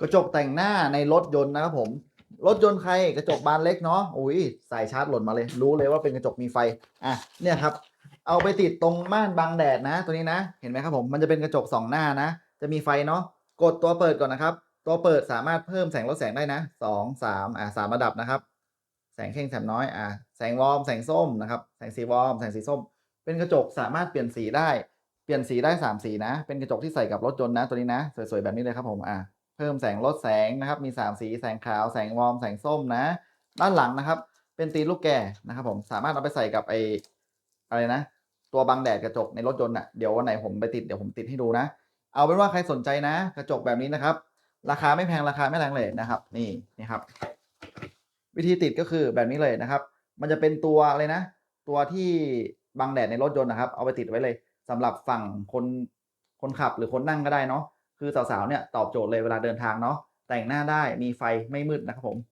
กระจกแต่งหน้าในรถยนต์นะครับผม รถยนต์ใครกระจกบานเล็กเนาะอุ้ยสายชาร์จหล่นมาเลย รู้เลยว่าเป็นกระจกมีไฟอะเนี่ยครับ เอาไปติดตรงม่านบังแดดนะ ตัวนี้นะ เห็นไหมครับผมมันจะเป็นกระจกสองหน้านะ จะมีไฟเนาะกดตัวเปิดก่อนนะครับ ตัวเปิดสามารถเพิ่มแสงลดแสงได้นะสองสามอ่าสามระดับนะครับ แสงเข้งแสงน้อยอ่าแสงวอร์มแสงส้มนะครับ แสงสีวอร์มแสงสีส้ม เป็นกระจกสามารถเปลี่ยนสีได้เปลี่ยนสีได้สามสีนะ เป็นกระจกที่ใส่กับรถยนต์นะตัวนี้นะ สวยๆ แบบนี้เลยครับผมอ่า เพิ่มแสงลดแสงนะครับ มี 3 สีแสงขาวแสงวอร์มแสงส้มนะ ด้านหลังนะครับ เป็นตีนลูกแก่นะครับ ผมสามารถเอาไปใส่กับไออะไรนะ ตัวบังแดดกระจกในรถยนต์อะเดี๋ยววันไหนผมไปติดเดี๋ยวผมติดให้ดูนะ เอาเป็นว่าใครสนใจนะ กระจกแบบนี้นะครับ ราคาไม่แพงราคาไม่แรงเลยนะครับ นี่นี่ครับ วิธีติดก็คือแบบนี้เลยนะครับ มันจะเป็นตัวอะไรนะ ตัวที่บังแดดในรถยนต์นะครับ เอาไปติดไว้เลยสำหรับฝั่งคนคนขับหรือคนนั่งก็ได้เนาะ คือสาวๆเนี่ยตอบโจทย์เลยเวลาเดินทางเนาะแต่งหน้าได้มีไฟไม่มืดนะครับผม